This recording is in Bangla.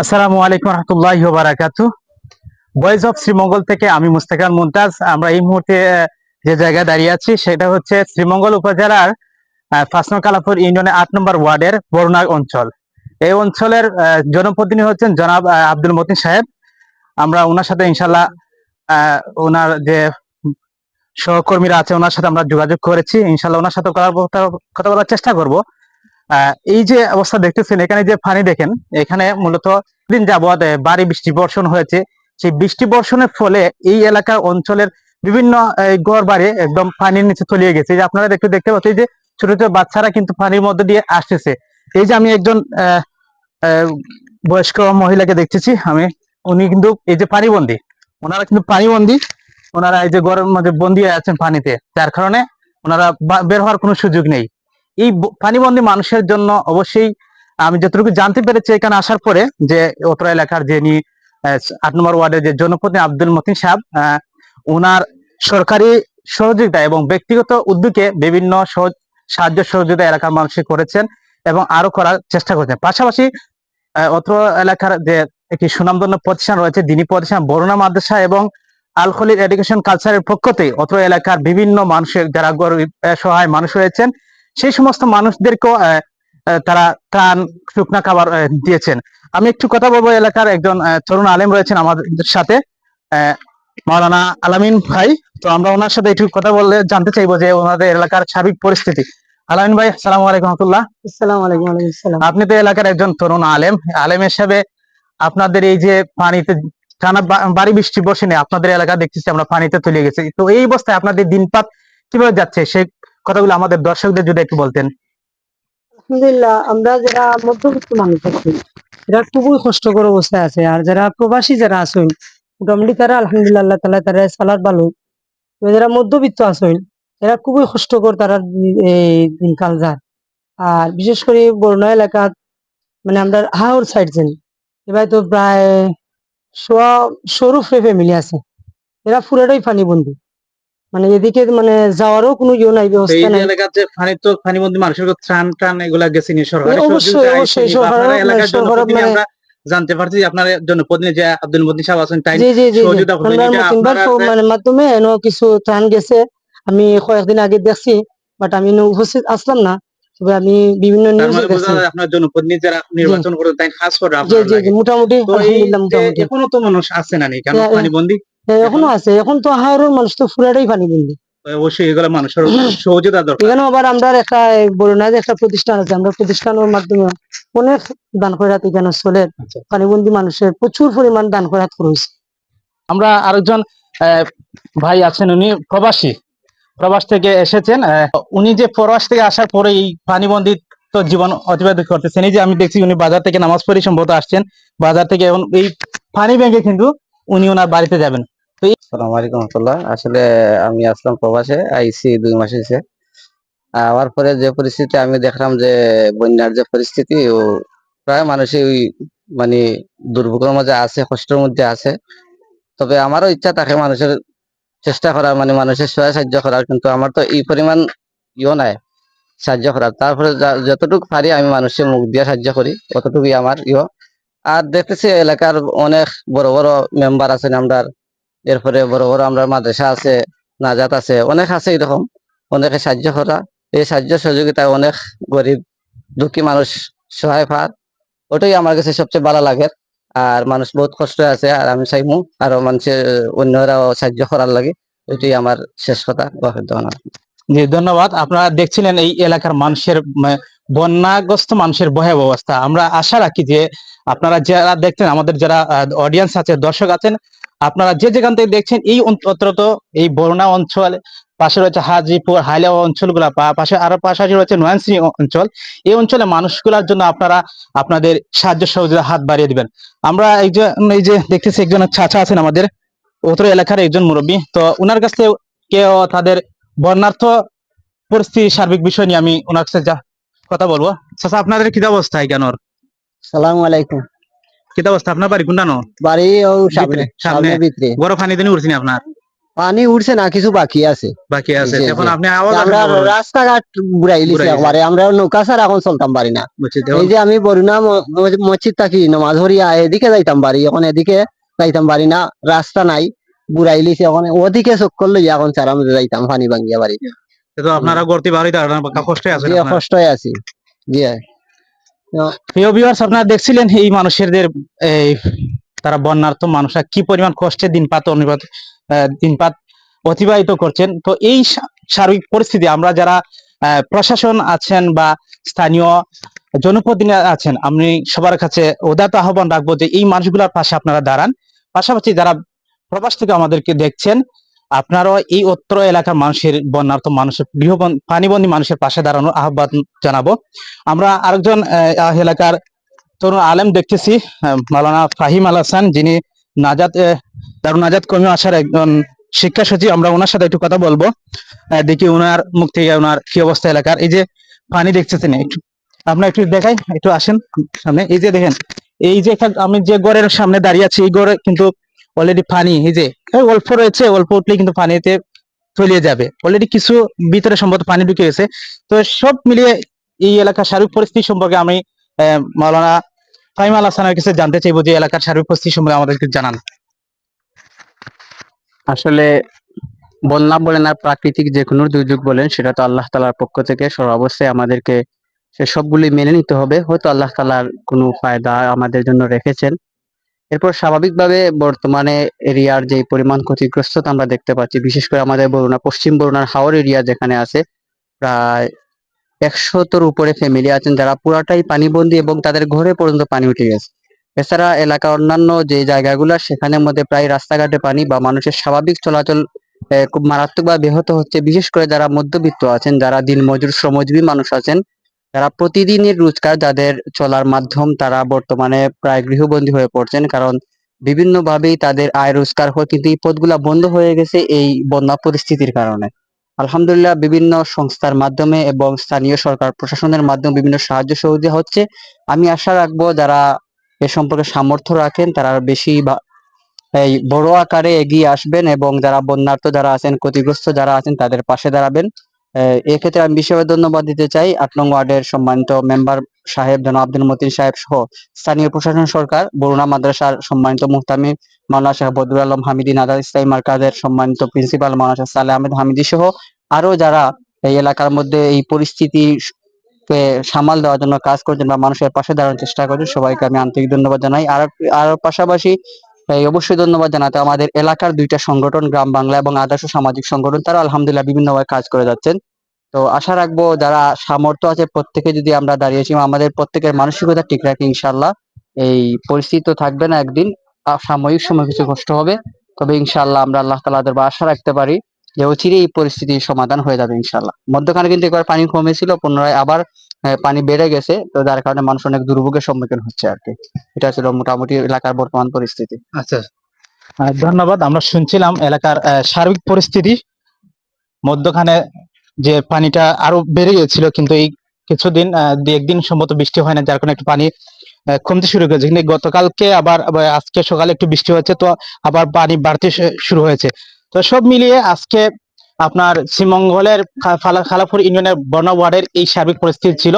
আসসালামু আলাইকুম রহমতুল্লাহ বারাকাতু। বয়েজ অফ শ্রীমঙ্গল থেকে আমি মুস্তাকান মুমতাজ আমরা এই মুহূর্তে যে জায়গায় দাঁড়িয়ে আছি, সেটা হচ্ছে শ্রীমঙ্গল উপজেলার ফাসনো কালাপুর ইউনিয়নের আট নম্বর ওয়ার্ডের বরুণা অঞ্চল। এই অঞ্চলের জনপ্রতিনিধি হচ্ছেন জনাব আব্দুল মতিন সাহেব। আমরা ওনার সাথে ইনশাল্লাহ ওনার যে সহকর্মীরা আছে ওনার সাথে আমরা যোগাযোগ করেছি। ইনশাল্লাহ ওনার সাথে কথা বলার চেষ্টা করব। এই যে অবস্থা দেখতেছেন, এখানে যে পানি দেখেন, এখানে মূলত দিন যাবৎ বাড়ি বৃষ্টি বর্ষণ হয়েছে। সেই বৃষ্টি বর্ষণের ফলে এই এলাকার অঞ্চলের বিভিন্ন ঘর বাড়ি একদম পানির নিচে তলিয়ে গেছে। যে আপনারা দেখতে দেখতে পাচ্ছেন যে ছোট ছোট বাচ্চারা কিন্তু পানির মধ্যে দিয়ে আসতেছে। এই যে আমি একজন বয়স্ক মহিলাকে দেখতেছি, আমি, উনি কিন্তু এই যে পানিবন্দি। ওনারা কিন্তু পানিবন্দি। ওনারা এই যে ঘরের মধ্যে বন্দি আছেন পানিতে। যার কারণে ওনারা বের হওয়ার কোনো সুযোগ নেই। এই পানিবন্দী মানুষের জন্য অবশ্যই, আমি যতটুকু জানতে পেরেছি এখানে আসার পরে যে অত্র এলাকার যিনি আট নম্বর ওয়ার্ডের যে জনপ্রতিনিধি আব্দুল মতিন সাহেব ওনার সরকারি সহযোগিতা এবং ব্যক্তিগত উদ্যোগে বিভিন্ন সাহায্য সহযোগিতা এলাকার মানুষকে করেছেন এবং আরও করার চেষ্টা করছেন। পাশাপাশি অত্র এলাকার যে একটি সুনামধন্য প্রতিষ্ঠান রয়েছে, দিনী প্রতিষ্ঠান, বরুণা মাদ্রাসা এবং আল খলিল এডুকেশন কালচারের পক্ষতে অত্র এলাকার বিভিন্ন মানুষের, যারা গরিব সহায় মানুষ রয়েছেন সেই সমস্ত মানুষদেরকেও তারা ত্রাণ শুকনা খাবার দিয়েছেন। আমি একটু কথা বলব এলাকার একজন তরুণ আলেম রয়েছেন আমাদের সাথে। মাওলানা আলামিন ভাই তো আমরা ওনার সাথে একটু কথা বললে জানতে চাইব যে ওনাদের এলাকার সার্বিক পরিস্থিতি। আলামিন ভাই সালাম আলাইকুম রহমতুল্লাহ। আসসালামু আলাইকুম আপনি তো এলাকার একজন তরুণ আলেম। আলেম হিসেবে আপনাদের এই যে পানিতে টানা বাড়ি বৃষ্টি বসে নেই আপনাদের এলাকা দেখতেছি আমরা পানিতে তলিয়ে গেছি। তো এই অবস্থায় আপনাদের দিনপাত কীভাবে যাচ্ছে? সেই কথাগুলো আমাদের দর্শকদের যদি একটু বলতেন। আলহামদুলিল্লাহ, আমরা যারা মধ্যবিত্ত মানুষ আছি এরা খুবই কষ্টকর অবস্থায় আছে, আর যারা প্রবাসী যারা আছেন, মোটামুটি তারা আলহামদুলিল্লাহ আল্লাহ তালা তারা সালার ভালো। যারা মধ্যবিত্ত আছেন এরা খুবই কষ্টকর তারা এই দিনকাল যায়। আর বিশেষ করে বর্ণা এলাকা মানে আমরা হাওর সাইড যেন এবার তো প্রায় সোয়া সরু ফ্যামিলি আছে। এরা পুরাটাই পানি বন্দি মানে এদিকে মানে যাওয়ারও কোনো ইয়ে নাই ব্যবস্থা নাই। এলাকার যে পানি তো পানিবন্দী মানুষের ত্রাণ টান এগুলা গেছে নি সরকারি। অবশ্যই, অবশ্যই, আপনারা সরকারের জনপ্রতিনিধি মানে- আমরা জানতে পারছি আপনার জনপ্রতিনিধি যে আব্দুল মতিন সাহেব আছেন তাই জি জি জি জি। সহযোগিতা আপনারা মানে মাধ্যমে এনো কিছু ত্রাণ গেছে। আমি কয়েকদিন আগে দেখছি বাট আমি উপস্থিত আসলাম না। তবে আমি বিভিন্ন নিউজে মানে দেখছি। আপনার জনপ্রতিনিধি যারা নির্বাচন করে তাই খাস করে জি জি জি মোটামুটি আলহামদুলিল্লাহ মোটামুটি। এখনও তো মানুষ আছে না নি কারণ হ্যাঁ, পানিবন্দী হ্যাঁ, এখনও আছে এখন তো হাওরের মানুষ তো পুরাটাই পানি বন্দি অবশ্যই এগুলো মানুষের সহযোগিতা দরকার। এখানে আবার আমরা একটা বরুণায় একটা প্রতিষ্ঠান আছে আমরা প্রতিষ্ঠানের মাধ্যমে অনেক দান খয়রাত এখানে চলে। আচ্ছা। মানুষের প্রচুর পরিমাণ দান খয়রাত করেছে আমরা আরেকজন ভাই আছেন উনি প্রবাসী। প্রবাস থেকে এসেছেন উনি যে প্রবাস থেকে আসার পরে এই পানিবন্দী তো জীবন অতিবাহিত করতেছেন এই যে আমি দেখছি উনি বাজার থেকে নামাজ পড়ে সম্ভবত আসছেন। বাজার থেকে এখন এই পানি ব্যাংকে কিন্তু উনি ওনার বাড়িতে যাবেন। সালাম আলাইকুম রহমতুল্লাহ। আসলে আমি আসলাম প্রবাসে, আইসি দুই মাস হয়েছে পরে যে পরিস্থিতি আমি দেখলাম যে বন্যার যে পরিস্থিতি, ও প্রায় মানুষই ওই মানে দুর্ভোগের মধ্যে আছে, কষ্টের মধ্যে আছে। তবে আমারও ইচ্ছা থাকে মানুষের চেষ্টা করা মানে মানুষের সহায় সাহায্য করার, কিন্তু আমার তো এই পরিমাণ ইও নাই সাহায্য করার। তারপরে যতটুকু পারি আমি মানুষের মুখ দিয়ে সাহায্য করি অতটুকুই আমার ইয়ে আর দেখতেছি এলাকার অনেক বড় বড় মেম্বার আছেন, আমরা এরপরে বড় বড় আমরা মাদ্রাসা আছে নাজাত আছে অনেক আছে এরকম অনেকে সাহায্য করা। এই সাহায্য সহযোগিতায় অনেক গরিব দুঃখী মানুষ সহায় পার ওটাই আমার কাছে সবচেয়ে ভালো লাগে। আর মানুষ বহুত কষ্ট আছে আর আমি চাইমু আরও মানুষের অন্যরাও সাহায্য করার লাগে। ওইটাই আমার শেষ কথা। জি ধন্যবাদ। আপনারা দেখছিলেন এই এলাকার মানুষের মানে, বন্যাগ্রস্ত মানুষের ভয়াবহ অবস্থা। আমরা আশা রাখি যে আপনারা যারা দেখছেন আমাদের যারা অডিয়েন্স আছে দর্শক আছেন আপনারা যে যেখান থেকে দেখছেন, এই অন্ত- অন্তত এই বরুণা অঞ্চল, পাশে রয়েছে হাজিপুর হাইলা অঞ্চলগুলা পাশে আরও পাশাপাশি রয়েছে নয়ানসিং অঞ্চল। এই অঞ্চলে মানুষগুলোর জন্য আপনারা আপনাদের সাহায্য সহযোগিতা হাত বাড়িয়ে দিবেন। আমরা একজন এই যে দেখতেছি একজন চাচা আছেন আমাদের, উত্তর এলাকার একজন মুরব্বী। তো ওনার কাছে কেউ তাদের বর্ণার্থ পরিস্থিতি, সার্বিক বিষয় নিয়ে আমি ওনার কাছে কথা বলব। চাচা, আপনাদের কি অবস্থা কেন সালামু আলাইকুম। অবস্থা? আপনার বাড়ি কোনটা বাড়ি ও সামনে, সামনে। ভিতরে। বড় পানি দিনে উঠছিনি আপনার? পানি উঠছে না কিছু বাকি আছে। বাকি আছে। এখন আপনি আমরা রাস্তাঘাট বুড়াই লিছি একবারে। আমরা নৌকা ছাড়া এখন চলতাম পারি না। এই যে আমি বরুণা মসজিদ থাকি নমাজ হরিয়া এদিকে যাইতাম বাড়ি। এখন এদিকে যাইতাম বাড়ি না রাস্তা নাই বুড়াই লিছি এখন। ওদিকে চক্কর লইয়া এখন চারা মধ্যে যাইতাম পানি ভাঙ্গিয়া বাড়ি তো আপনারা গর্তি বাড়ি কষ্টে। কষ্টই আছি। জি দেখছিলেন এই মানুষরা কি পরিমাণ কষ্টে দিনপাত দিনপাত অতিবাহিত করছেন। তো এই সার্বিক পরিস্থিতি, আমরা যারা প্রশাসন আছেন বা স্থানীয় জনপ্রতিনিধি আছেন, আমি সবার কাছে উদাত আহ্বান রাখব যে এই মানুষগুলোর পাশে আপনারা দাঁড়ান। পাশাপাশি যারা প্রবাস থেকে আমাদেরকে দেখছেন আপনারাও এই অত্র এলাকার মানুষের বন্যার্থ মানুষের গৃহবন পানিবন্দী মানুষের পাশে দাঁড়ানোর আহ্বান জানাব। আমরা আরেকজন এলাকার তরুণ আলেম দেখতেছি আহ, মাওলানা ফাহিম আল হাসান যিনি নাজাত দারুণ নাজাত কর্মী আসার একজন শিক্ষা সচিব। আমরা ওনার সাথে একটু কথা বলব। দেখি ওনার মুখ থেকে ওনার কি অবস্থা এলাকার। এই যে পানি দেখতেছেন একটু আপনার একটু দেখাই একটু আসেন সামনে। এই যে দেখেন এই যে আমি যে ঘরের সামনে দাঁড়িয়ে আছি এই ঘরে কিন্তু অলরেডি পানি এই যে অল্প রয়েছে, অল্প উঠলে কিন্তু পানিতে তলিয়ে যাবে। অলরেডি কিছু ভিতরে সম্ভবত পানি ঢুকে গেছে। তো সব মিলিয়ে এই এলাকার সার্বিক পরিস্থিতি সম্পর্কে আমি মাওলানা ফাহিম আল হাসানের কাছে জানতে চাইব যে এলাকার সার্বিক পরিস্থিতি সম্পর্কে আমাদেরকে জানান। আসলে বন্যা বলেন আর প্রাকৃতিক যে কোনো দুর্যোগ বলেন, সেটা তো আল্লাহ তালার পক্ষ থেকে সর্বাবস্থায় আমাদেরকে সে সবগুলি মেনে নিতে হবে। হয়তো আল্লাহ তালার কোনো ফায়দা আমাদের জন্য রেখেছেন। এরপর স্বাভাবিকভাবে বর্তমানে এরিয়ার যে পরিমাণ ক্ষতিগ্রস্ততা আমরা দেখতে পাচ্ছি, বিশেষ করে আমাদের বরুণা পশ্চিম বরুণার হাওর এরিয়া যেখানে আছে, প্রায় একশোতর উপরে ফ্যামিলি আছেন যারা পুরাটাই পানিবন্দী এবং তাদের ঘরে পর্যন্ত পানি উঠে গেছে। এছাড়া এলাকার অন্যান্য যে জায়গাগুলো, সেখানের মধ্যে প্রায় রাস্তাঘাটে পানি বা মানুষের স্বাভাবিক চলাচল খুব মারাত্মকভাবে ব্যাহত হচ্ছে। বিশেষ করে যারা মধ্যবিত্ত আছেন, যারা দিনমজুর, শ্রমজীবী মানুষ আছেন যারা প্রতিদিনের রোজগার যাদের চলার মাধ্যম তারা বর্তমানে প্রায় গৃহবন্দী হয়ে পড়ছেন। কারণ বিভিন্ন ভাবেই তাদের আয় রোজগার হয় কিন্তু এই পথগুলা বন্ধ হয়ে গেছে এই বন্যা পরিস্থিতির কারণে। আলহামদুলিল্লাহ বিভিন্ন সংস্থার মাধ্যমে এবং স্থানীয় সরকার প্রশাসনের মাধ্যমে বিভিন্ন সাহায্য সহযোগিতা হচ্ছে। আমি আশা রাখব যারা এ সম্পর্কে সামর্থ্য রাখেন তারা বেশি এই বড় আকারে এগিয়ে আসবেন এবং যারা বন্যার্থ যারা আছেন, ক্ষতিগ্রস্ত যারা আছেন তাদের পাশে দাঁড়াবেন। এক্ষেত্রে আমি বিশেষভাবে ধন্যবাদ দিতে চাই আট নং ওয়ার্ডের সম্মানিত মেম্বার সাহেব জনাব আব্দুল মতিন সাহেব সহ স্থানীয় প্রশাসন সরকার, বরুণা মাদ্রাসার সম্মানিত মুহতামিম মাওলানা শাহ বদরুল আলম হামিদি নাদার ইসলামী মার্কাজের সম্মানিত প্রিন্সিপাল মাওলানা শাহ সালেহ আহমেদ হামিদি সহ আরও যারা এই এলাকার মধ্যে এই পরিস্থিতি সামাল দেওয়ার জন্য কাজ করছেন বা মানুষের পাশে দাঁড়ানোর চেষ্টা করছেন, সবাইকে আমি আন্তরিক ধন্যবাদ জানাই। আর আর পাশাপাশি এই অবশ্যই ধন্যবাদ জানাতে আমাদের এলাকার দুইটা সংগঠন, গ্রাম বাংলা এবং আদর্শ সামাজিক সংগঠন, তারা আলহামদুলিল্লাহ বিভিন্নভাবে কাজ করে যাচ্ছেন। তো আশা রাখব যারা সামর্থ্য আছে প্রত্যেকে যদি আমরা দাঁড়িয়েছি আমাদের প্রত্যেকের মানসিকতা ঠিক রাখি ইনশাল্লাহ এই পরিস্থিতি তো থাকবে না একদিন সাময়িক সময় কিছু কষ্ট হবে, তবে ইনশাল্লাহ আমরা আল্লাহ তালাদের আশা রাখতে পারি যে অচিরেই এই পরিস্থিতির সমাধান হয়ে যাবে ইনশাল্লাহ মধ্যখানে কিন্তু একবার পানি কমেছিল, পুনরায় আবার পানি বেড়ে গেছে তো যার কারণে মানুষ অনেক দুর্ভোগের সম্মুখীন হচ্ছে আর কি। এটা ছিল মোটামুটি এলাকার বর্তমান পরিস্থিতি। আচ্ছা। ধন্যবাদ আমরা শুনছিলাম এলাকার সার্বিক পরিস্থিতি। মধ্যখানে যে পানিটা আরও বেড়ে গেছিল কিন্তু এই কিছুদিন একদিন সম্ভবত বৃষ্টি হয় না যার কারণে একটু পানি কমতে শুরু করেছে। কিন্তু গতকালকে আবার আবার আজকে সকালে একটু বৃষ্টি হয়েছে তো আবার পানি বাড়তে শুরু হয়েছে। তো সব মিলিয়ে আজকে আপনার শ্রীমঙ্গলের খালাপুর ইউনিয়নের বর্ণা ওয়ার্ডের এই সার্বিক পরিস্থিতি ছিল।